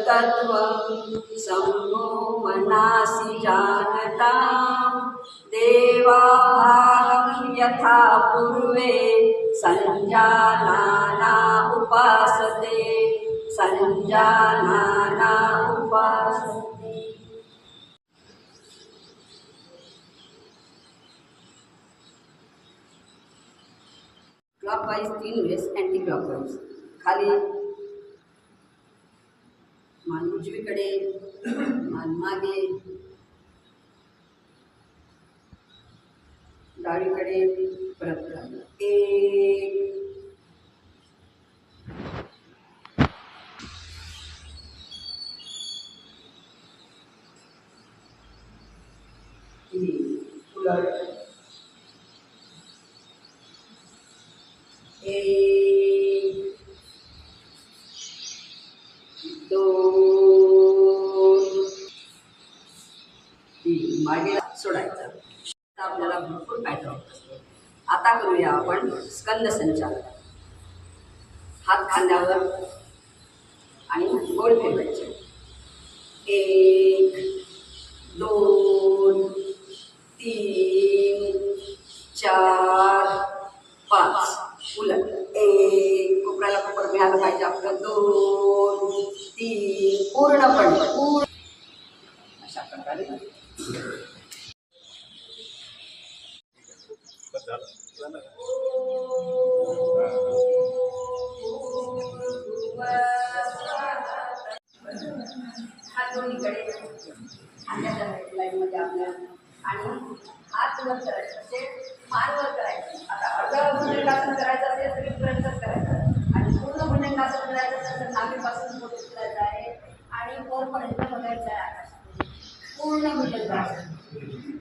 तत्व शंभो मनासी जानता। देवा यथा पूर्वे संजाना उपासते संजाना उपासते क्लॉकवाइज तीन वेस्ट एंटी क्लॉकवाइज खाली उजवीकडे मागे डावीकडे परत. एक तीन मागे सोडायचं. आता आपल्याला भरपूर फायदा होत असतो. आता करूया आपण स्कंद संचालन. हात खांद्यावर आणि गोल फिरवायचे. एक दोन तीन चार पाच. उलट. एक कोपऱ्याला कोपर मिळालं पाहिजे आपलं. दोन तीन. पूर्णपणे. पूर्ण. अशा प्रकारे. हा दोन्हीकडे खांद्याच्या लाईनमध्ये आपल्या आणि हात करायचं म्हणजे मान वर करायची आता अर्ध भुजंगासन करायचं असेल तर इथपर्यंतच करायचं आणि पूर्ण भुजंगासन करायचं असेल तर नाभीपासून पोट करायचं आहे आणि वरपर्यंत बघायचं आहे आकाशामध्ये. पूर्ण भुजंगासन